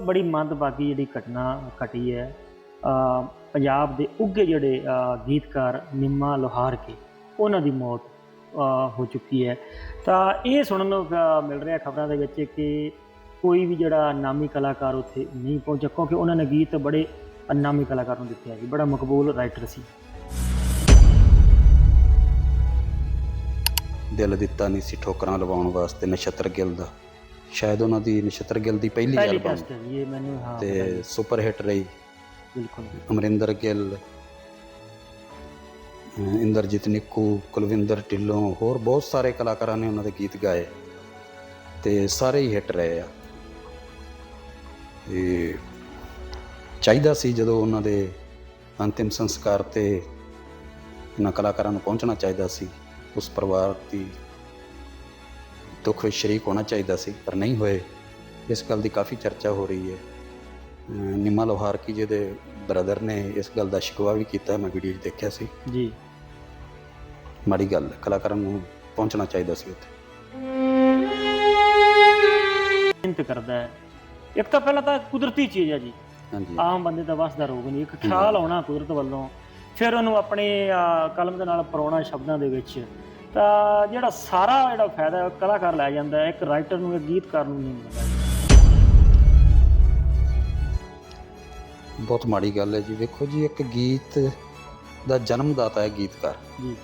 ਬੜੀ ਮੰਦਭਾਗੀ ਜਿਹੜੀ ਘਟਨਾ ਘਟੀ ਹੈ ਪੰਜਾਬ ਦੇ ਉੱਘੇ ਜਿਹੜੇ ਗੀਤਕਾਰ ਨਿੰਮਾ ਲੋਹਾਰ ਕੇ ਉਹਨਾਂ ਦੀ ਮੌਤ ਹੋ ਚੁੱਕੀ ਹੈ। ਤਾਂ ਇਹ ਸੁਣਨ ਨੂੰ ਮਿਲ ਰਿਹਾ ਖਬਰਾਂ ਦੇ ਵਿੱਚ ਕਿ ਕੋਈ ਵੀ ਜਿਹੜਾ ਨਾਮੀ ਕਲਾਕਾਰ ਉੱਥੇ ਨਹੀਂ ਪਹੁੰਚਿਆ, ਕਿਉਂਕਿ ਉਹਨਾਂ ਨੇ ਗੀਤ ਬੜੇ ਨਾਮੀ ਕਲਾਕਾਰ ਨੂੰ ਦਿੱਤੇ ਆ ਜੀ, ਬੜਾ ਮਕਬੂਲ ਰਾਈਟਰ ਸੀ। ਦਿਲ ਦਿੱਤਾ ਨਹੀਂ ਸੀ ਠੋਕਰਾਂ ਲਵਾਉਣ ਵਾਸਤੇ, ਨਛੱਤਰ ਗਿੱਲ ਦਾ। ਸ਼ਾਇਦ ਉਹਨਾਂ ਦੀ ਨਛੱਤਰ ਗਿੱਲ ਦੀ ਪਹਿਲੀ ਪਹਿਲੀ ਐਲਬਮ ਪਤਾ ਤੇ ਸੁਪਰ ਹਿੱਟ ਰਹੀ। ਬਿਲਕੁਲ। ਅਮਰਿੰਦਰ ਗਿੱਲ ਅਹ ਇੰਦਰਜੀਤ ਨਿੱਕੂ ਕੁਲਵਿੰਦਰ ਢਿੱਲੋਂ ਹੋਰ ਬਹੁਤ ਸਾਰੇ ਕਲਾਕਾਰਾਂ ਨੇ ਉਹਨਾਂ ਦੇ ਗੀਤ ਗਾਏ ਤੇ ਸਾਰੇ ਹੀ ਹਿੱਟ ਰਹੇ ਆ। ਤੇ ਚਾਹੀਦਾ ਸੀ ਜਦੋਂ ਉਹਨਾਂ ਦੇ ਅੰਤਿਮ ਸੰਸਕਾਰ ਤੇ ਇਹਨਾਂ ਕਲਾਕਾਰਾਂ ਨੂੰ ਪਹੁੰਚਣਾ ਚਾਹੀਦਾ ਸੀ ਉਸ ਪਰਿਵਾਰ ਦੀ ਦੁੱਖ ਵਿੱਚ ਸ਼ਰੀਕ ਹੋਣਾ ਚਾਹੀਦਾ ਸੀ ਪਰ ਨਹੀਂ ਹੋਏ। ਇਸ ਗੱਲ ਦੀ ਕਾਫੀ ਚਰਚਾ ਹੋ ਰਹੀ ਹੈ। ਨਿਮਾ ਲੋਹਾਰ ਕੀ ਜਿਹਦੇ ਬ੍ਰਦਰ ਨੇ ਇਸ ਗੱਲ ਦਾ ਸ਼ਿਕਵਾ ਵੀ ਕੀਤਾ ਮੈਂ ਵੀਡੀਓ 'ਚ ਦੇਖਿਆ ਸੀ। ਜੀ। ਮਾੜੀ ਗੱਲ ਕਲਾਕਾਰਾਂ ਨੂੰ ਪਹੁੰਚਣਾ ਚਾਹੀਦਾ ਸੀ ਉੱਥੇ। ਮਿਹਨਤ ਕਰਦਾ ਹੈ। ਇੱਕ ਤਾਂ ਪਹਿਲਾਂ ਤਾਂ ਕੁਦਰਤੀ ਚੀਜ਼ ਹੈ ਜੀ। ਹਾਂਜੀ। ਆਮ ਬੰਦੇ ਦਾ ਵਸ ਦਾ ਰੋਗ ਨਹੀਂ ਇੱਕ ਖਿਆਲ ਆਉਣਾ ਕੁਦਰਤ ਵੱਲੋਂ। ਫਿਰ ਉਹਨੂੰ ਆਪਣੇ ਅਹ, ਕਲਮ ਦੇ ਨਾਲ ਪਰੋਣਾ ਸ਼ਬਦਾਂ ਦੇ ਵਿੱਚ ਤਾਂ ਜਿਹੜਾ ਸਾਰਾ ਜਿਹੜਾ ਫਾਇਦਾ ਹੈ ਉਹ ਕਲਾਕਾਰ ਲੈ ਜਾਂਦਾ ਹੈ ਇੱਕ ਰਾਈਟਰ ਨੂੰ ਇੱਕ ਗੀਤਕਾਰ ਨੂੰ ਨਹੀਂ ਮਿਲਦਾ ਬਹੁਤ ਮਾੜੀ ਗੱਲ ਹੈ ਜੀ। ਵੇਖੋ ਜੀ ਇੱਕ ਗੀਤ ਦਾ ਜਨਮਦਾਤਾ ਹੈ ਗੀਤਕਾਰ। ਜੀ।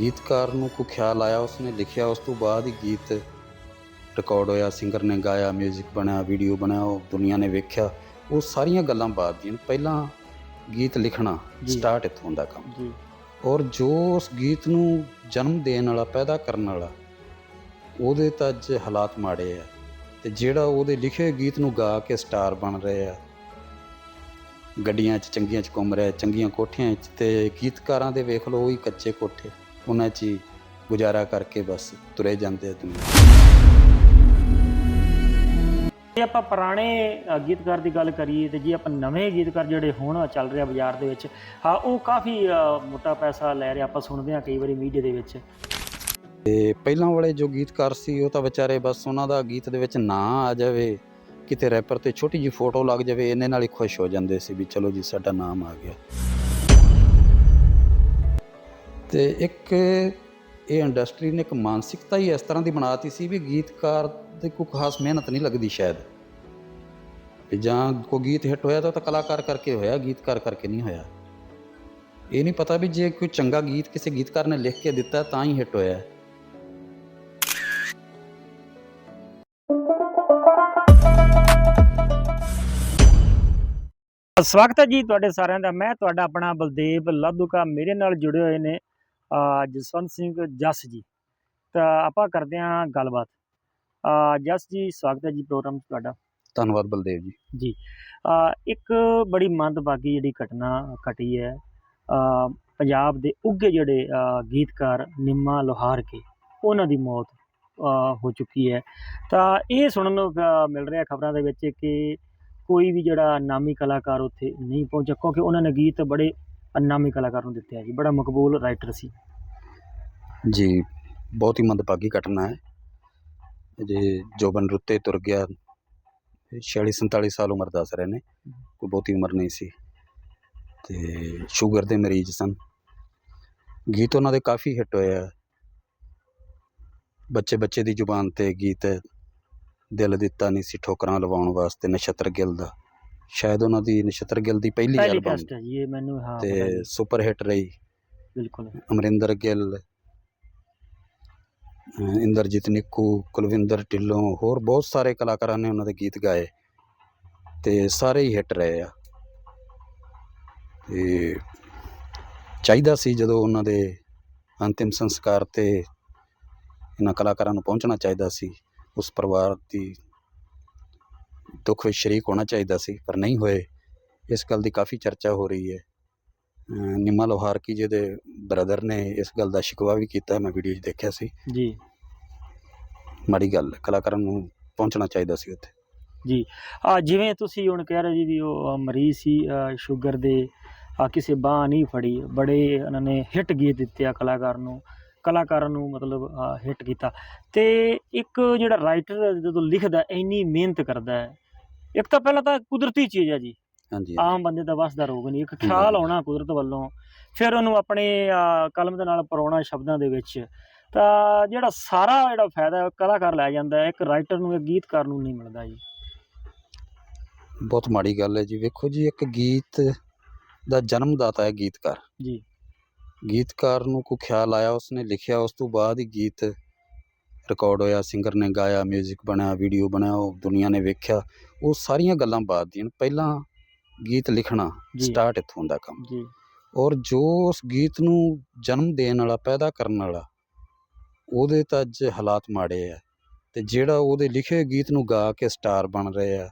ਗੀਤਕਾਰ ਨੂੰ ਕੋਈ ਖਿਆਲ ਆਇਆ ਉਸਨੇ ਲਿਖਿਆ ਉਸ ਤੋਂ ਬਾਅਦ ਹੀ ਗੀਤ ਰਿਕਾਰਡ ਹੋਇਆ ਸਿੰਗਰ ਨੇ ਗਾਇਆ 뮤직 ਬਣਿਆ ਵੀਡੀਓ ਬਣਿਆ ਉਹ ਦੁਨੀਆ ਨੇ ਵੇਖਿਆ। ਉਹ ਸਾਰੀਆਂ ਗੱਲਾਂ ਬਾਅਦ ਦੀਆਂ। ਪਹਿਲਾਂ ਗੀਤ ਲਿਖਣਾ। ਸਟਾਰਟ ਇੱਥੋਂ ਹੁੰਦਾ ਕੰਮ। ਜੀ। ਔਰ ਜੋ ਉਸ ਗੀਤ ਨੂੰ ਜਨਮ ਦੇਣ ਵਾਲਾ, ਪੈਦਾ ਕਰਨ ਵਾਲਾ, ਉਹਦੇ ਤਾਂ ਅੱਜ ਹਾਲਾਤ ਮਾੜੇ ਆ। ਤੇ ਜਿਹੜਾ ਉਹਦੇ ਲਿਖੇ ਹੋਏ ਗੀਤ ਨੂੰ ਗਾ ਕੇ ਸਟਾਰ ਬਣ ਰਹੇ ਆ, ਗੱਡੀਆਂ 'ਚ, ਚੰਗੀਆਂ 'ਚ ਘੁੰਮ ਰਿਹਾ, ਚੰਗੀਆਂ ਕੋਠੀਆਂ 'ਚ ਤੇ ਗੀਤਕਾਰਾਂ ਦੇ ਵੇਖ ਲਓ, ਉਹੀ ਕੱਚੇ ਕੋਠੇ, ਉਹਨਾਂ 'ਚ ਹੀ ਗੁਜ਼ਾਰਾ ਕਰਕੇ ਬਸ ਤੁਰੇ ਜਾਂਦੇ ਆ ਦੁਨੀਆ। ਜੇ ਆਪਾਂ ਪੁਰਾਣੇ ਅ, ਗੀਤਕਾਰ ਦੀ ਗੱਲ ਕਰੀਏ ਤੇ ਜੇ ਆਪਾਂ ਨਵੇਂ ਗੀਤਕਾਰ ਜਿਹੜੇ ਹੁਣ ਚੱਲ ਰਿਹਾ ਬਾਜ਼ਾਰ ਦੇ ਵਿੱਚ ਹਾਂ ਉਹ ਕਾਫੀ ਅ, ਮੋਟਾ ਪੈਸਾ ਲੈ ਰਿਹਾ ਆਪਾਂ ਸੁਣਦੇ ਹਾਂ ਕਈ ਵਾਰੀ ਮੀਡੀਆ ਦੇ ਵਿੱਚ। ਤੇ ਪਹਿਲਾਂ ਵਾਲੇ ਜੋ ਗੀਤਕਾਰ ਸੀ ਉਹ ਤਾਂ ਵਿਚਾਰੇ ਬਸ ਉਹਨਾਂ ਦਾ ਗੀਤ ਦੇ ਵਿੱਚ ਨਾਂ ਆ ਜਾਵੇ ਕਿਤੇ ਰੈਪਰ ਤੇ ਛੋਟੀ ਜੀ ਫੋਟੋ ਲੱਗ ਜਾਵੇ ਇਹਨੇ ਨਾਲ ਹੀ ਖੁਸ਼ ਹੋ ਜਾਂਦੇ ਸੀ ਵੀ ਚਲੋ ਜੀ ਸਾਡਾ ਨਾਮ ਆ ਗਿਆ। ਤੇ ਇੱਕ ਇਹ ਇੰਡਸਟਰੀ ਨੇ ਇੱਕ ਮਾਨਸਿਕਤਾ ਹੀ ਇਸ ਤਰ੍ਹਾਂ ਦੀ ਬਣਾਤੀ ਸੀ ਵੀ ਗੀਤਕਾਰ ਤੇ ਕੋਈ ਖਾਸ ਮਿਹਨਤ ਨਹੀਂ ਲੱਗਦੀ ਸ਼ਾਇਦ। ਵੀ ਜਾਂ ਕੋਈ ਗੀਤ ਹਿੱਟ ਹੋਇਆ ਤਾਂ ਕਲਾਕਾਰ ਕਰਕੇ ਹੋਇਆ, ਗੀਤਕਾਰ ਕਰਕੇ ਨਹੀਂ ਹੋਇਆ। ਇਹ ਨਹੀਂ ਪਤਾ ਵੀ ਜੇ ਕੋਈ ਚੰਗਾ ਗੀਤ ਕਿਸੇ ਗੀਤਕਾਰ ਨੇ ਲਿਖ ਕੇ ਦਿੱਤਾ ਤਾਂ ਹੀ ਹਿੱਟ ਹੋਇਆ। ਸਵਾਗਤ ਹੈ ਜੀ ਤੁਹਾਡੇ ਸਾਰਿਆਂ ਦਾ। ਮੈਂ ਤੁਹਾਡਾ ਆਪਣਾ ਬਲਦੇਵ ਲਾਧੂਕਾ ਮੇਰੇ ਨਾਲ ਜੁੜੇ ਹੋਏ ਨੇ ਜਸਵੰਤ ਸਿੰਘ ਜਸ ਜੀ। ਤਾਂ ਆਪਾਂ ਕਰਦੇ ਹਾਂ ਗੱਲਬਾਤ। ਜਸ ਜੀ ਸਵਾਗਤ ਹੈ ਜੀ ਪ੍ਰੋਗਰਾਮ 'ਚ ਤੁਹਾਡਾ। ਧੰਨਵਾਦ ਬਲਦੇਵ ਜੀ। ਅ, ਇੱਕ ਬੜੀ ਮੰਦਭਾਗੀ ਜਿਹੜੀ ਘਟਨਾ ਘਟੀ ਹੈ ਪੰਜਾਬ ਦੇ ਉੱਘੇ ਜਿਹੜੇ ਗੀਤਕਾਰ ਨਿੰਮਾ ਲੋਹਾਰ ਕੇ ਉਹਨਾਂ ਦੀ ਮੌਤ ਹੋ ਚੁੱਕੀ ਹੈ। ਤਾਂ ਇਹ ਸੁਣਨ ਨੂੰ ਮਿਲ ਰਿਹਾ ਖਬਰਾਂ ਦੇ ਵਿੱਚ ਕਿ ਕੋਈ ਵੀ ਜਿਹੜਾ ਨਾਮੀ ਕਲਾਕਾਰ ਉੱਥੇ ਨਹੀਂ ਪਹੁੰਚਿਆ ਕਿਉਂਕਿ ਉਹਨਾਂ ਨੇ ਗੀਤ ਬੜੇ ਨਾਮੀ ਕਲਾਕਾਰ ਨੂੰ ਦਿੱਤੇ ਆ ਜੀ, ਬੜਾ ਮਕਬੂਲ ਰਾਈਟਰ ਸੀ। ਜੀ, ਬਹੁਤ ਹੀ ਮੰਦਭਾਗੀ ਘਟਨਾ ਹੈ। ਜੇ ਜੋਬਨ ਰੁੱਤੇ ਤੁਰ ਗਿਆ 46 47 ਸਾਲ ਉਮਰ ਦੱਸ ਰਹੇ ਨੇ, ਕੋਈ ਬਹੁਤੀ ਉਮਰ ਨਹੀਂ ਸੀ। ਤੇ ਸ਼ੂਗਰ ਦੇ ਮਰੀਜ਼ ਸਨ। ਗੀਤ ਉਹਨਾਂ ਦੇ ਕਾਫੀ ਹਿੱਟ ਹੋਇਆ ਬੱਚੇ ਬੱਚੇ ਦੀ ਜ਼ੁਬਾਨ ਤੇ ਗੀਤ ਦਿਲ ਦਿੱਤਾ ਨਹੀਂ ਸੀ ਠੋਕਰਾਂ ਲਵਾਉਣ ਵਾਸਤੇ, ਨਛੱਤਰ ਗਿੱਲ ਦਾ। ਸ਼ਾਇਦ ਉਹਨਾਂ ਦੀ ਨਛੱਤਰ ਗਿੱਲ ਦੀ ਪਹਿਲੀ ਪਹਿਲੀ ਐਲਬਮ ਟੈਸਟ ਹੈ ਜੀ ਇਹ ਮੈਨੂੰ ਹਾਂ ਪਤਾ ਤੇ ਜੀ, ਸੁਪਰ ਹਿੱਟ ਰਹੀ। ਬਿਲਕੁਲ। ਅਮਰਿੰਦਰ ਗਿੱਲ ਅਹ ਇੰਦਰਜੀਤ ਨਿੱਕੂ ਕੁਲਵਿੰਦਰ ਢਿੱਲੋਂ ਹੋਰ ਬਹੁਤ ਸਾਰੇ ਕਲਾਕਾਰਾਂ ਨੇ ਉਹਨਾਂ ਦੇ ਗੀਤ ਗਾਏ ਤੇ ਸਾਰੇ ਹੀ ਹਿੱਟ ਰਹੇ ਆ। ਤੇ ਚਾਹੀਦਾ ਸੀ ਜਦੋਂ ਉਹਨਾਂ ਦੇ ਅੰਤਿਮ ਸੰਸਕਾਰ ਤੇ ਇਹਨਾਂ ਕਲਾਕਾਰਾਂ ਨੂੰ ਪਹੁੰਚਣਾ ਚਾਹੀਦਾ ਸੀ ਉਸ ਪਰਿਵਾਰ ਦੀ ਦੁੱਖ ਵਿੱਚ ਸ਼ਰੀਕ ਹੋਣਾ ਚਾਹੀਦਾ ਸੀ ਪਰ ਨਹੀਂ ਹੋਏ। ਇਸ ਗੱਲ ਦੀ ਕਾਫੀ ਚਰਚਾ ਹੋ ਰਹੀ ਹੈ। ਨਿਮਾ ਲੋਹਾਰ ਕੀ ਜਿਹਦੇ ਬ੍ਰਦਰ ਨੇ ਇਸ ਗੱਲ ਦਾ ਸ਼ਿਕਵਾ ਵੀ ਕੀਤਾ ਮੈਂ ਵੀਡੀਓ 'ਚ ਦੇਖਿਆ ਸੀ। ਜੀ। ਮਾੜੀ ਗੱਲ ਕਲਾਕਾਰਾਂ ਨੂੰ ਪਹੁੰਚਣਾ ਚਾਹੀਦਾ ਸੀ ਉੱਥੇ। ਆ ਜਿਵੇਂ ਤੁਸੀਂ ਹੁਣ ਕਹਿ ਰਹੇ ਜੀ ਵੀ ਉਹ ਮਰੀਜ਼ ਸੀ ਸ਼ੂਗਰ ਦੇ ਆ ਕਿਸੇ ਬਾਹ ਨਹੀਂ ਫੜੀ ਬੜੇ ਉਹਨਾਂ ਨੇ ਹਿੱਟ ਗੀਤ ਦਿੱਤੇ ਆ ਕਲਾਕਾਰ ਨੂੰ। ਕਲਾਕਾਰਾਂ ਨੂੰ ਮਤਲਬ ਹਿੱਟ ਕੀਤਾ। ਤੇ ਇੱਕ ਜਿਹੜਾ ਰਾਈਟਰ ਜਦੋਂ ਲਿਖਦਾ ਇੰਨੀ ਮਿਹਨਤ ਕਰਦਾ ਹੈ। ਇੱਕ ਤਾਂ ਪਹਿਲਾਂ ਤਾਂ ਕੁਦਰਤੀ ਚੀਜ਼ ਹੈ ਜੀ। ਹਾਂਜੀ ਆਮ ਬੰਦੇ ਦਾ ਵੱਸ ਦਾ ਰੋਗ ਨਹੀਂ ਇੱਕ ਖਿਆਲ ਆਉਣਾ ਕੁਦਰਤ ਵੱਲੋਂ। ਫਿਰ ਉਹਨੂੰ ਆਪਣੇ ਕਲਮ ਦੇ ਨਾਲ ਪਰੋਣਾ ਸ਼ਬਦਾਂ ਦੇ ਵਿੱਚ। ਤਾਂ ਜਿਹੜਾ ਸਾਰਾ ਜਿਹੜਾ ਫਾਇਦਾ ਕਲਾਕਾਰ ਲੈ ਜਾਂਦਾ ਇੱਕ ਰਾਈਟਰ ਨੂੰ ਇੱਕ ਗੀਤਕਾਰ ਨੂੰ ਨਹੀਂ ਮਿਲਦਾ ਜੀ। ਬਹੁਤ ਮਾੜੀ ਗੱਲ ਹੈ ਜੀ। ਵੇਖੋ ਜੀ ਇੱਕ ਗੀਤ ਦਾ ਜਨਮਦਾਤਾ ਹੈ ਗੀਤਕਾਰ। ਜੀ। ਗੀਤਕਾਰ ਨੂੰ ਕੋਈ ਖਿਆਲ ਆਇਆ? ਉਸਨੇ ਲਿਖਿਆ ਉਸ ਤੋਂ ਬਾਅਦ ਹੀ ਗੀਤ ਰਿਕਾਰਡ ਹੋਇਆ ਸਿੰਗਰ ਨੇ ਗਾਇਆ 뮤직 ਬਣਿਆ ਵੀਡੀਓ ਬਣਿਆ ਉਹ ਦੁਨੀਆ ਨੇ ਵੇਖਿਆ। ਉਹ ਸਾਰੀਆਂ ਗੱਲਾਂ ਬਾਅਦ ਦੀਆਂ ਪਹਿਲਾਂ ਗੀਤ ਲਿਖਣਾ ਜੀ। ਸਟਾਰਟ ਇੱਥੋਂ ਹੁੰਦਾ ਕੰਮ। ਜੀ। ਔਰ ਜੋ ਉਸ ਗੀਤ ਨੂੰ ਜਨਮ ਦੇਣ ਵਾਲਾ ਪੈਦਾ ਕਰਨ ਵਾਲਾ ਉਹਦੇ ਤਾਂ ਅੱਜ ਹਾਲਾਤ ਮਾੜੇ ਆ। ਤੇ ਜਿਹੜਾ ਉਹਦੇ ਲਿਖੇ ਗੀਤ ਨੂੰ ਗਾ ਕੇ ਸਟਾਰ ਬਣ ਰਹੇ ਆ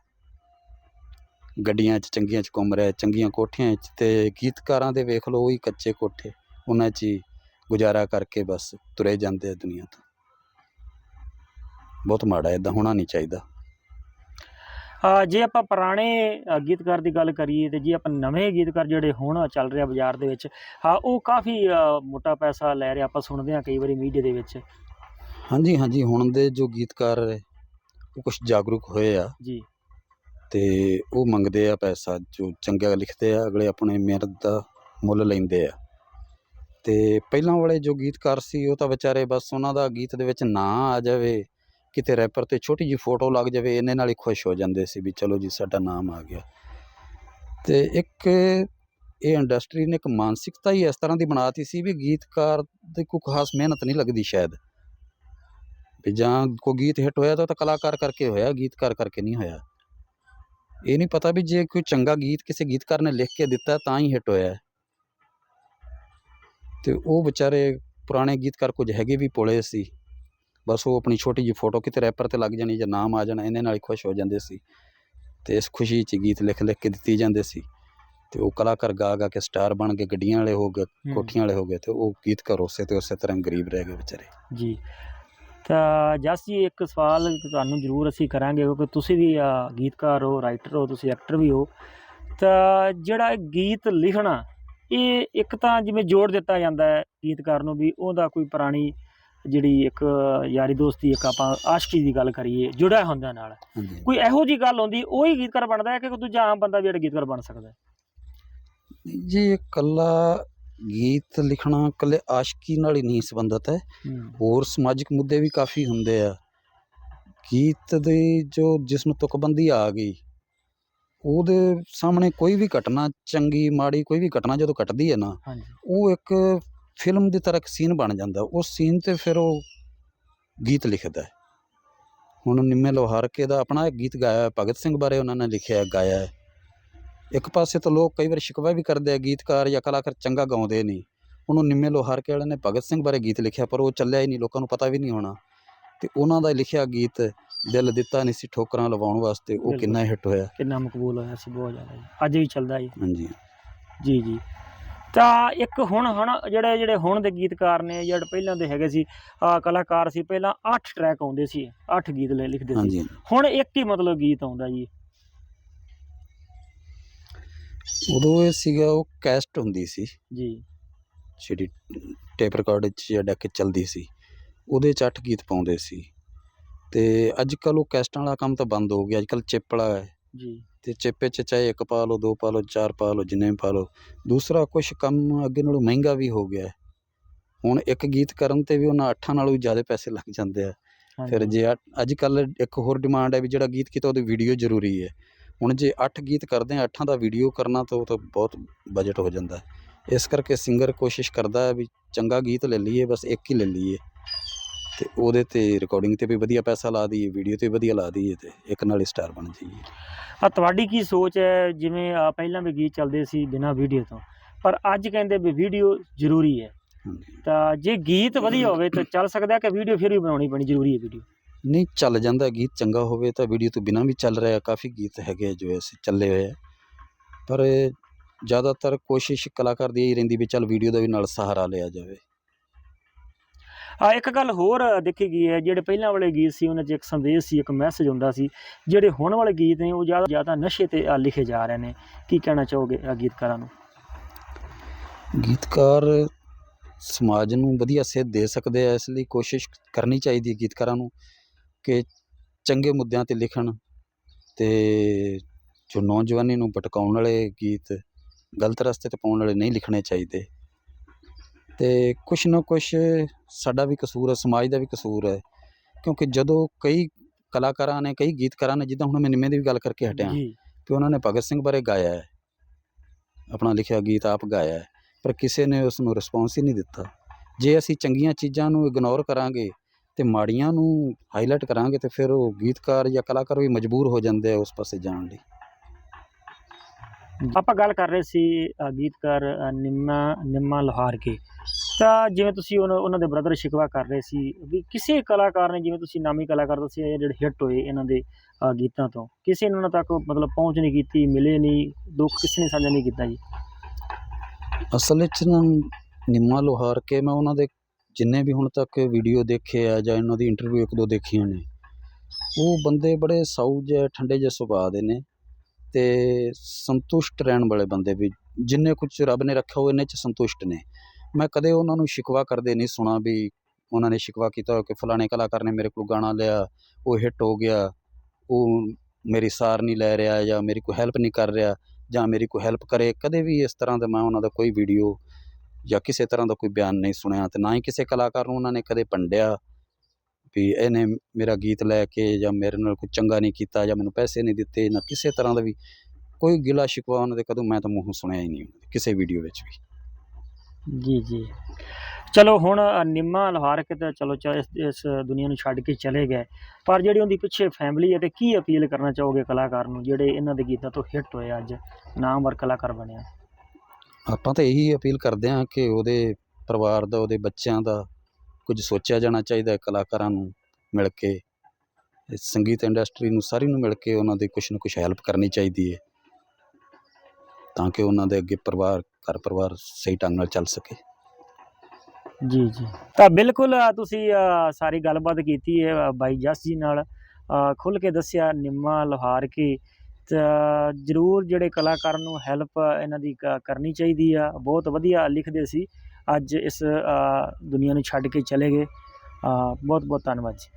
ਗੱਡੀਆਂ 'ਚ ਚੰਗੀਆਂ 'ਚ ਘੁੰਮ ਰਿਹਾ ਚੰਗੀਆਂ ਕੋਠੀਆਂ 'ਚ ਤੇ ਗੀਤਕਾਰਾਂ ਦੇ ਵੇਖ ਲਓ ਉਹੀ ਕੱਚੇ ਕੋਠੇ। ਉਹਨਾਂ 'ਚ ਹੀ ਗੁਜ਼ਾਰਾ ਕਰਕੇ ਬਸ ਤੁਰੇ ਜਾਂਦੇ ਆ ਦੁਨੀਆ ਤੋਂ। ਬਹੁਤ ਮਾੜਾ ਇਦਾਂ ਹੋਣਾ ਨਹੀਂ ਚਾਹੀਦਾ। ਅਹ ਜੇ ਆਪਾਂ ਪੁਰਾਣੇ ਗੀਤਕਾਰ ਦੀ ਗੱਲ ਕਰੀਏ ਤੇ ਜੇ ਆਪਾਂ ਨਵੇਂ ਗੀਤਕਾਰ ਜਿਹੜੇ ਹੁਣ ਚੱਲ ਰਿਹਾ ਬਾਜ਼ਾਰ ਦੇ ਵਿੱਚ ਹਾਂ ਉਹ ਕਾਫੀ ਮੋਟਾ ਪੈਸਾ ਲੈ ਰਹੇ ਆਪਾਂ ਸੁਣਦੇ ਹਾਂ ਕਈ ਵਾਰੀ ਮੀਡੀਆ ਦੇ ਵਿੱਚ। ਹਾਂਜੀ ਹਾਂਜੀ ਹੁਣ ਦੇ ਜੋ ਗੀਤਕਾਰ ਹੈ, ਉਹ ਕੁਝ ਜਾਗਰੂਕ ਹੋਏ ਆ। ਜੀ। ਤੇ ਉਹ ਮੰਗਦੇ ਆ ਪੈਸਾ ਜੋ ਚੰਗਾ ਲਿਖਦੇ ਆ ਅਗਲੇ ਆਪਣੇ ਮਿਹਨਤ ਦਾ ਮੁੱਲ ਲੈਂਦੇ ਆ। ਅਤੇ ਪਹਿਲਾਂ ਵਾਲੇ ਜੋ ਗੀਤਕਾਰ ਸੀ, ਉਹ ਤਾਂ ਵਿਚਾਰੇ ਬਸ ਉਹਨਾਂ ਦਾ ਗੀਤ ਦੇ ਵਿੱਚ ਨਾਂ ਆ ਜਾਵੇ, ਕਿਤੇ ਰੈਪਰ ਤੇ ਛੋਟੀ ਜਿਹੀ ਫੋਟੋ ਲੱਗ ਜਾਵੇ ਇਹਨੇ ਨਾਲ ਹੀ ਖੁਸ਼ ਹੋ ਜਾਂਦੇ ਸੀ ਵੀ ਚਲੋ ਜੀ ਸਾਡਾ ਨਾਮ ਆ ਗਿਆ। ਅਤੇ ਇੱਕ ਇਹ ਇੰਡਸਟਰੀ ਨੇ ਇੱਕ ਮਾਨਸਿਕਤਾ ਹੀ ਇਸ ਤਰ੍ਹਾਂ ਦੀ ਬਣਾਤੀ ਸੀ ਵੀ ਗੀਤਕਾਰ ਦੀ ਕੋਈ ਖਾਸ ਮਿਹਨਤ ਨਹੀਂ ਲੱਗਦੀ ਸ਼ਾਇਦ। ਵੀ ਜਾਂ ਕੋਈ ਗੀਤ ਹਿੱਟ ਹੋਇਆ ਤਾਂ ਉਹ ਤਾਂ ਕਲਾਕਾਰ ਕਰਕੇ ਹੋਇਆ, ਗੀਤਕਾਰ ਕਰਕੇ ਨਹੀਂ ਹੋਇਆ। ਇਹ ਨਹੀਂ ਪਤਾ ਵੀ ਜੇ ਕੋਈ ਚੰਗਾ ਗੀਤ ਕਿਸੇ ਗੀਤਕਾਰ ਨੇ ਲਿਖ ਕੇ ਦਿੱਤਾ ਤਾਂ ਹੀ ਹਿੱਟ ਹੋਇਆ। ਤੇ ਉਹ ਵਿਚਾਰੇ ਪੁਰਾਣੇ ਗੀਤਕਾਰ ਕੁਝ ਹੈਗੇ ਵੀ ਪੁਲੇ ਸੀ। ਬਸ ਉਹ ਆਪਣੀ ਛੋਟੀ ਜਿਹੀ ਫੋਟੋ ਕਿਤੇ ਰੈਪਰ ਤੇ ਲੱਗ ਜਾਣੀ ਜਾਂ ਨਾਮ ਆ ਜਾਣਾ ਇਹਨੇ ਨਾਲ ਹੀ ਖੁਸ਼ ਹੋ ਜਾਂਦੇ ਸੀ। ਤੇ ਇਸ ਖੁਸ਼ੀ 'ਚ ਗੀਤ ਲਿਖ ਲਿਖ ਕੇ ਦਿੱਤੀ ਜਾਂਦੇ ਸੀ। ਤੇ ਉਹ ਕਲਾਕਾਰ ਗਾ ਗਾ ਕੇ ਸਟਾਰ ਬਣ ਕੇ ਗੱਡੀਆਂ ਵਾਲੇ ਹੋ ਗਏ ਕੋਠੀਆਂ ਵਾਲੇ ਹੋ ਗਏ ਤੇ ਉਹ ਗੀਤਕਾਰ ਉਸੇ ਤੇ ਉਸੇ ਤਰ੍ਹਾਂ ਗਰੀਬ ਰਹਿ ਗਏ ਵਿਚਾਰੇ। ਜੀ। ਤਾਂ ਜਸ ਜੀ ਇੱਕ ਸਵਾਲ ਤੁਹਾਨੂੰ ਜ਼ਰੂਰ ਅਸੀਂ ਕਰਾਂਗੇ ਕਿਉਂਕਿ ਤੁਸੀਂ ਵੀ ਗੀਤਕਾਰ ਹੋ ਰਾਈਟਰ ਹੋ ਤੁਸੀਂ ਐਕਟਰ ਵੀ ਹੋ। ਤਾਂ ਜਿਹੜਾ ਗੀਤ ਲਿਖਣਾ ਇਹ ਇੱਕ ਤਾਂ ਜਿਵੇਂ ਜੋੜ ਦਿੱਤਾ ਜਾਂਦਾ ਹੈ ਗੀਤਕਾਰ ਨੂੰ ਵੀ ਉਹਦਾ ਕੋਈ ਪੁਰਾਣੀ ਜਿਹੜੀ ਇੱਕ ਯਾਰੀ ਦੋਸਤੀ ਇੱਕ ਆਪਾਂ ਆਸ਼ਕੀ ਦੀ ਗੱਲ ਕਰੀਏ ਜੁੜਿਆ ਹੁੰਦਾ ਨਾਲ। ਕੋਈ ਇਹੋ ਜੀ ਗੱਲ ਹੁੰਦੀ ਉਹੀ ਗੀਤਕਾਰ ਬਣਦਾ ਹੈ ਕਿ ਕੋਈ ਦੂਜਾ ਆਮ ਬੰਦਾ ਵੀ ਜਿਹੜਾ ਗੀਤਕਾਰ ਬਣ ਸਕਦਾ ਹੈ? ਜੀ ਇਕੱਲਾ ਗੀਤ ਲਿਖਣਾ ਇਕੱਲੇ ਆਸ਼ਕੀ ਨਾਲ ਹੀ ਨਹੀਂ ਸੰਬੰਧਤ ਹੈ। ਹੋਰ ਸਮਾਜਿਕ ਮੁੱਦੇ ਵੀ ਕਾਫੀ ਹੁੰਦੇ ਆ। ਗੀਤ ਦੇ ਜੋ ਜਿਸ ਨੂੰ ਤੁਕਬੰਦੀ ਆ ਗਈ ਉਹਦੇ ਸਾਹਮਣੇ ਕੋਈ ਵੀ ਘਟਨਾ ਚੰਗੀ ਮਾੜੀ ਕੋਈ ਵੀ ਘਟਨਾ ਜਦੋਂ ਘਟਦੀ ਹੈ ਨਾ ਹਾਂਜੀ। ਉਹ ਇੱਕ ਫਿਲਮ ਦੀ ਤਰ੍ਹਾਂ ਇੱਕ ਸੀਨ ਬਣ ਜਾਂਦਾ। ਉਸ ਸੀਨ ਤੇ ਫਿਰ ਉਹ ਗੀਤ ਲਿਖਦਾ ਹੈ। ਹੁਣ ਨਿੰਮੇ ਲੋਹਾਰਕੇ ਦਾ ਆਪਣਾ ਇੱਕ ਗੀਤ ਗਾਇਆ ਹੈ, ਭਗਤ ਸਿੰਘ ਬਾਰੇ ਉਹਨਾਂ ਨੇ ਲਿਖਿਆ ਹੈ, ਗਾਇਆ ਹੈ। ਇੱਕ ਪਾਸੇ ਤਾਂ ਲੋਕ ਕਈ ਵਾਰ ਸ਼ਿਕਵਾ ਵੀ ਕਰਦੇ ਆ ਗੀਤਕਾਰ ਜਾਂ ਕਲਾਕਾਰ ਚੰਗਾ ਗਾਉਂਦੇ ਨਹੀਂ। ਉਹਨੂੰ ਨਿੰਮੇ ਲੋਹਾਰਕੇ ਵਾਲਿਆਂ ਨੇ ਭਗਤ ਸਿੰਘ ਬਾਰੇ ਗੀਤ ਲਿਖਿਆ ਪਰ ਉਹ ਚੱਲਿਆ ਹੀ ਨਹੀਂ ਲੋਕਾਂ ਨੂੰ ਪਤਾ ਵੀ ਨਹੀਂ ਹੋਣਾ। ਤੇ ਉਹਨਾਂ ਦਾ ਲਿਖਿਆ ਗੀਤ ਦਿਲ ਦਿੱਤਾ ਨਹੀਂ ਸੀ ਠੋਕਰਾਂ ਲਵਾਉਣ ਵਾਸਤੇ ਉਹ। ਕਿੰਨਾ ਹਿੱਟ ਹੋਇਆ। ਕਿੰਨਾ ਮਕਬੂਲ ਹੋਇਆ ਸੀ ਬਹੁਤ ਜ਼ਿਆਦਾ ਜੀ। ਅੱਜ ਵੀ ਚੱਲਦਾ ਜੀ। ਹਾਂਜੀ। ਜੀ ਜੀ। ਤਾਂ ਇੱਕ ਹੁਣ ਹੁਣ ਜਿਹੜੇ ਜਿਹੜੇ ਹੁਣ ਦੇ ਗੀਤਕਾਰ ਨੇ ਜਿਹੜੇ ਪਹਿਲਾਂ ਦੇ ਹੈਗੇ ਸੀ ਆ ਕਲਾਕਾਰ ਸੀ ਪਹਿਲਾਂ 8 ਟਰੈਕ ਆਉਂਦੇ ਸੀ 8 ਗੀਤ ਲੈ ਲਿਖਦੇ ਸੀ। ਹੁਣ ਇੱਕ ਹੀ ਮਤਲਬ ਗੀਤ ਆਉਂਦਾ ਜੀ। ਉਦੋਂ ਇਹ ਸੀਗਾ ਉਹ ਕੈਸਟ ਹੁੰਦੀ ਸੀ। ਜੀ। ਜਿਹੜੀ ਟੇਪ ਰਿਕਾਰਡ 'ਚ ਜਾਂ ਡੈਕ ਚੱਲਦੀ ਸੀ ਉਹਦੇ 'ਚ ਅੱਠ ਗੀਤ ਪਾਉਂਦੇ ਸੀ। ਤੇ ਅੱਜ ਕੱਲ ਉਹ ਕੈਸਟਾਂ ਵਾਲਾ ਕੰਮ ਤਾਂ ਬੰਦ ਹੋ ਗਿਆ ਅੱਜ ਕੱਲ ਚਿੱਪ ਵਾਲਾ ਹੈ ਜੀ ਤੇ ਚਿੱਪੇ 'ਚ ਚਾਹੇ ਇੱਕ ਪਾ ਲਓ ਦੋ ਪਾ ਲਓ ਚਾਰ ਪਾ ਲਓ ਜਿੰਨੇ ਵੀ ਪਾ ਲਓ ਦੂਸਰਾ ਕੁਝ ਕੰਮ ਅੱਗੇ ਨਾਲੋਂ ਮਹਿੰਗਾ ਵੀ ਹੋ ਗਿਆ। ਹੁਣ ਇੱਕ ਗੀਤ ਕਰਨ ਤੇ ਵੀ ਉਹਨਾਂ ਅੱਠਾਂ ਨਾਲੋਂ ਵੀ ਜ਼ਿਆਦਾ ਪੈਸੇ ਲੱਗ ਜਾਂਦੇ ਆ। ਫਿਰ ਜੇ ਅੱਠ- ਅੱਜ ਕੱਲ ਇੱਕ ਹੋਰ ਡਿਮਾਂਡ ਹੈ ਵੀ ਜਿਹੜਾ ਗੀਤ ਕੀਤਾ ਉਹਦੀ ਵੀਡੀਓ ਜ਼ਰੂਰੀ ਹੈ ਹੁਣ ਜੇ 8 ਗੀਤ ਕਰਦੇ ਆ ਅੱਠਾਂ ਦਾ ਵੀਡੀਓ ਕਰਨਾ ਤਾਂ ਉਹ ਤਾਂ ਬਹੁਤ ਬਜਟ ਹੋ ਜਾਂਦਾ। ਇਸ ਕਰਕੇ ਸਿੰਗਰ ਕੋਸ਼ਿਸ਼ ਕਰਦਾ ਹੈ ਵੀ ਚੰਗਾ ਗੀਤ ਲੈ ਲਈਏ ਬਸ ਇੱਕ ਹੀ ਲੈ ਲਈਏ ਤੇ ਉਹਦੇ ਤੇ ਰਿਕਾਰਡਿੰਗ ਤੇ ਵੀ ਵਧੀਆ ਪੈਸਾ ਲਾ ਦਈਏ ਵੀਡੀਓ ਤੇ ਵੀ ਵਧੀਆ ਲਾ ਦਈਏ ਤੇ ਇੱਕ ਨਾਲ ਹੀ ਸਟਾਰ ਬਣ ਜਾਈਏ। ਆ ਤੁਹਾਡੀ ਕੀ ਸੋਚ ਹੈ? ਜਿਵੇਂ ਆ ਪਹਿਲਾਂ ਵੀ ਗੀਤ ਚੱਲਦੇ ਸੀ ਬਿਨਾਂ ਵੀਡੀਓ ਤੋਂ ਪਰ ਅੱਜ ਕਹਿੰਦੇ ਵੀ ਵੀਡੀਓ ਜ਼ਰੂਰੀ ਹੈ। ਹਾਂਜੀ। ਤਾਂ ਜੇ ਗੀਤ ਵਧੀਆ ਹੋਵੇ ਤਾਂ ਚੱਲ ਸਕਦਾ ਕਿ ਵੀਡੀਓ ਫਿਰ ਵੀ ਬਣਾਉਣੀ ਪੈਣੀ ਜ਼ਰੂਰੀ ਹੈ ਵੀਡੀਓ ਨਹੀਂ ਚੱਲ ਜਾਂਦਾ ਗੀਤ ਚੰਗਾ ਹੋਵੇ ਤਾਂ ਵੀਡੀਓ ਤੋਂ ਬਿਨਾਂ ਵੀ ਚੱਲ ਰਿਹਾ ਕਾਫੀ ਗੀਤ ਹੈਗੇ ਜੋ ਐਸੇ ਚੱਲੇ ਹੋਏ ਆ। ਪਰ ਜ਼ਿਆਦਾਤਰ ਕੋਸ਼ਿਸ਼ ਕਲਾਕਾਰ ਦੀ ਇਹ ਰਹਿੰਦੀ ਵੀ ਚੱਲ ਵੀਡੀਓ ਦਾ ਵੀ ਨਾਲ ਸਹਾਰਾ ਲਿਆ ਜਾਵੇ। ਆ ਇੱਕ ਗੱਲ ਹੋਰ ਦੇਖੀ ਗਈ ਹੈ ਜਿਹੜੇ ਪਹਿਲਾਂ ਵਾਲੇ ਗੀਤ ਸੀ ਉਹਨਾਂ 'ਚ ਇੱਕ ਸੰਦੇਸ਼ ਸੀ ਇੱਕ ਮੈਸੇਜ ਹੁੰਦਾ ਸੀ ਜਿਹੜੇ ਹੁਣ ਵਾਲੇ ਗੀਤ ਨੇ ਉਹ ਜ਼ਿਆਦਾ ਜ਼ਿਆਦਾ ਨਸ਼ੇ ਤੇ ਆ, ਲਿਖੇ ਜਾ ਰਹੇ ਨੇ। ਕੀ ਕਹਿਣਾ ਚਾਹੋਗੇ ਆ ਗੀਤਕਾਰਾਂ ਨੂੰ? ਗੀਤਕਾਰ ਸਮਾਜ ਨੂੰ ਵਧੀਆ ਸੇਧ ਦੇ ਸਕਦੇ ਆ ਇਸ ਲਈ ਕੋਸ਼ਿਸ਼ ਕਰਨੀ ਚਾਹੀਦੀ ਹੈ ਗੀਤਕਾਰਾਂ ਨੂੰ ਕਿ ਚੰਗੇ ਮੁੱਦਿਆਂ ਤੇ ਲਿਖਣ ਤੇ ਜੋ ਨੌਜਵਾਨੀ ਨੂੰ ਭਟਕਾਉਣ ਵਾਲੇ ਗੀਤ ਗਲਤ ਰਸਤੇ ਤੇ ਪਾਉਣ ਵਾਲੇ ਨਹੀਂ ਲਿਖਣੇ ਚਾਹੀਦੇ। ਤੇ ਕੁਛ ਨਾ ਕੁਛ ਸਾਡਾ ਵੀ ਕਸੂਰ ਹੈ ਸਮਾਜ ਦਾ ਵੀ ਕਸੂਰ ਹੈ। ਕਿਉਂਕਿ ਜਦੋਂ ਕਈ ਕਲਾਕਾਰਾਂ ਨੇ ਕਈ ਗੀਤਕਾਰਾਂ ਨੇ ਜਿੱਦਾਂ ਹੁਣ ਮੈਂ ਨਿੰਮੇ ਦੀ ਵੀ ਗੱਲ ਕਰਕੇ ਹਟਿਆ ਕਿ ਉਹਨਾਂ ਨੇ ਭਗਤ ਸਿੰਘ ਬਾਰੇ ਗਾਇਆ ਹੈ। ਆਪਣਾ ਲਿਖਿਆ ਗੀਤ ਆਪ ਗਾਇਆ ਹੈ ਪਰ ਕਿਸੇ ਨੇ ਉਸ ਨੂੰ ਰਿਸਪੌਂਸ ਹੀ ਨਹੀਂ ਦਿੱਤਾ। ਜੇ ਅਸੀਂ ਚੰਗੀਆਂ ਚੀਜ਼ਾਂ ਨੂੰ ਇਗਨੋਰ ਕਰਾਂਗੇ ਤੇ ਮਾੜੀਆਂ ਨੂੰ ਹਾਈਲਾਈਟ ਕਰਾਂਗੇ ਤੇ ਫਿਰ ਉਹ ਗੀਤਕਾਰ ਜਾਂ ਕਲਾਕਾਰ ਵੀ ਮਜਬੂਰ ਹੋ ਜਾਂਦੇ ਆ ਉਸ ਪਾਸੇ ਜਾਣ ਲਈ। ਆਪਾਂ ਗੱਲ ਕਰ ਰਹੇ ਸੀ ਗੀਤਕਾਰ ਨਿੰਮਾ ਨਿੰਮਾ ਲੋਹਾਰ ਕੇ। ਤਾਂ ਜਿਵੇਂ ਤੁਸੀਂ ਉਹਨਾਂ ਦੇ ਬ੍ਰਦਰ ਸ਼ਿਕਵਾ ਕਰ ਰਹੇ ਸੀ ਵੀ ਕਿਸੇ ਕਲਾਕਾਰ ਨੇ ਜਿਵੇਂ ਤੁਸੀਂ ਨਾਮੀ ਕਲਾਕਾਰ ਦੱਸਿਆ ਇਹ ਜਿਹੜੇ ਹਿੱਟ ਹੋਏ ਇਹਨਾਂ ਦੇ ਗੀਤਾਂ ਤੋਂ ਕਿਸੇ ਨੇ ਉਹਨਾਂ ਤੱਕ ਮਤਲਬ ਪਹੁੰਚ ਨਹੀਂ ਕੀਤੀ ਮਿਲੇ ਨਹੀਂ ਦੁੱਖ ਕਿਸੇ ਨੇ ਸਾਂਝਾ ਨਹੀਂ ਕੀਤਾ ਜੀ? ਅਸਲ ਵਿੱਚ ਨਿੰਮਾ ਲੋਹਾਰ ਕੇ ਮੈਂ ਉਹਨਾਂ ਦੇ ਜਿੰਨੇ ਵੀ ਹੁਣ ਤੱਕ ਵੀਡੀਓ ਦੇਖੇ ਆ ਜਾਂ ਇਹਨਾਂ ਦੀ ਇੰਟਰਵਿਊ ਇੱਕ ਦੋ ਦੇਖੀਆਂ ਨੇ ਉਹ ਬੰਦੇ ਬੜੇ ਸਾਊ ਜਿਹੇ ਠੰਡੇ ਜਿਹੇ ਸੁਭਾਅ ਦੇ ਨੇ। ਤੇ ਸੰਤੁਸ਼ਟ ਰਹਿਣ ਵਾਲੇ ਬੰਦੇ ਵੀ ਜਿੰਨੇ ਕੁਝ ਰੱਬ ਨੇ ਰੱਖਿਆ ਉਹ ਇੰਨੇ ਚ ਸੰਤੁਸ਼ਟ ਨੇ। ਮੈਂ ਕਦੇ ਉਹਨਾਂ ਨੂੰ ਸ਼ਿਕਵਾ ਕਰਦੇ ਨਹੀਂ ਸੁਣਾ ਵੀ ਉਹਨਾਂ ਨੇ ਸ਼ਿਕਵਾ ਕੀਤਾ ਕਿ ਫਲਾਣੇ ਕਲਾਕਾਰ ਨੇ ਮੇਰੇ ਕੋਲ ਗਾਣਾ ਲਿਆ, ਉਹ ਹਿੱਟ ਹੋ ਗਿਆ, ਉਹ ਮੇਰੀ ਸਾਰ ਨਹੀਂ ਲੈ ਰਿਹਾ ਜਾਂ ਮੇਰੀ ਕੋਈ ਹੈਲਪ ਨਹੀਂ ਕਰ ਰਿਹਾ ਜਾਂ ਮੇਰੀ ਕੋਈ ਹੈਲਪ ਕਰੇ। ਕਦੇ ਵੀ ਇਸ ਤਰ੍ਹਾਂ ਦਾ ਮੈਂ ਉਹਨਾਂ ਦਾ ਕੋਈ ਵੀਡੀਓ ਜਾਂ ਕਿਸੇ ਤਰ੍ਹਾਂ ਦਾ ਕੋਈ ਬਿਆਨ ਨਹੀਂ ਸੁਣਿਆ ਤੇ ਨਾ ਹੀ ਕਿਸੇ ਕਲਾਕਾਰ ਨੂੰ ਉਹਨਾਂ ਨੇ ਕਦੇ ਭੰਡਿਆ ਵੀ ਇਹਨੇ ਮੇਰਾ ਗੀਤ ਲੈ ਕੇ ਜਾਂ ਮੇਰੇ ਨਾਲ ਕੋਈ ਚੰਗਾ ਨਹੀਂ ਕੀਤਾ ਜਾਂ ਮੈਨੂੰ ਪੈਸੇ ਨਹੀਂ ਦਿੱਤੇ ਨਾ ਕਿਸੇ ਤਰ੍ਹਾਂ ਦਾ ਵੀ ਕੋਈ ਗਿਲਾ ਸ਼ਿਕਵਾ ਉਹਨਾਂ ਦੇ ਕਦੋਂ ਮੈਂ ਤਾਂ ਮੂੰਹੋਂ ਸੁਣਿਆ ਹੀ ਨਹੀਂ ਕਿਸੇ ਵੀਡੀਓ ਵਿੱਚ ਵੀ। ਜੀ ਜੀ। ਚਲੋ ਹੁਣ ਨਿੰਮਾ ਲੋਹਾਰ ਕੇ ਤਾਂ ਚਲੋ ਚ ਇਸ ਇਸ ਦੁਨੀਆ ਨੂੰ ਛੱਡ ਕੇ ਚਲੇ ਗਏ। ਪਰ ਜਿਹੜੀ ਉਹਦੀ ਪਿੱਛੇ ਫੈਮਿਲੀ ਹੈ ਤੇ ਕੀ ਅਪੀਲ ਕਰਨਾ ਚਾਹੋਗੇ ਕਲਾਕਾਰ ਨੂੰ ਜਿਹੜੇ ਇਹਨਾਂ ਦੇ ਗੀਤਾਂ ਤੋਂ ਹਿੱਟ ਹੋਏ ਅੱਜ ਨਾਮਵਰ ਕਲਾਕਾਰ ਬਣਿਆ? ਆਪਾਂ ਤਾਂ ਇਹੀ ਅਪੀਲ ਕਰਦੇ ਹਾਂ ਕਿ ਉਹਦੇ ਪਰਿਵਾਰ ਦਾ ਉਹਦੇ ਬੱਚਿਆਂ ਦਾ ਕੁਝ ਸੋਚਿਆ ਜਾਣਾ ਚਾਹੀਦਾ ਕਲਾਕਾਰਾਂ ਨੂੰ ਮਿਲ ਕੇ ਸੰਗੀਤ ਇੰਡਸਟਰੀ ਨੂੰ ਸਾਰੀ ਨੂੰ ਮਿਲ ਕੇ ਉਹਨਾਂ ਦੀ ਕੁਛ ਨਾ ਕੁਛ ਹੈਲਪ ਕਰਨੀ ਚਾਹੀਦੀ ਹੈ ਤਾਂ ਕਿ ਉਹਨਾਂ ਦੇ ਅੱਗੇ ਪਰਿਵਾਰ, ਘਰ ਪਰਿਵਾਰ ਸਹੀ ਢੰਗ ਨਾਲ ਚੱਲ ਸਕੇ। ਜੀ ਜੀ। ਤਾਂ ਬਿਲਕੁਲ ਤੁਸੀਂ ਸਾਰੀ ਗੱਲਬਾਤ ਕੀਤੀ ਹੈ ਬਾਈ ਜਸ ਜੀ ਨਾਲ। ਖੁੱਲ ਕੇ ਦੱਸਿਆ ਨਿੰਮਾ ਲੋਹਾਰ ਕੇ। ਤਾਂ ਜ਼ਰੂਰ ਜਿਹੜੇ ਕਲਾਕਾਰ ਨੂੰ ਹੈਲਪ ਇਹਨਾਂ ਦੀ ਕਰਨੀ ਚਾਹੀਦੀ ਆ। ਬਹੁਤ ਵਧੀਆ ਲਿਖਦੇ ਸੀ। ਅੱਜ ਇਸ ਦੁਨੀਆ ਨੂੰ ਛੱਡ ਕੇ ਚਲੇ ਗਏ। ਬਹੁਤ ਬਹੁਤ ਧੰਨਵਾਦ ਜੀ।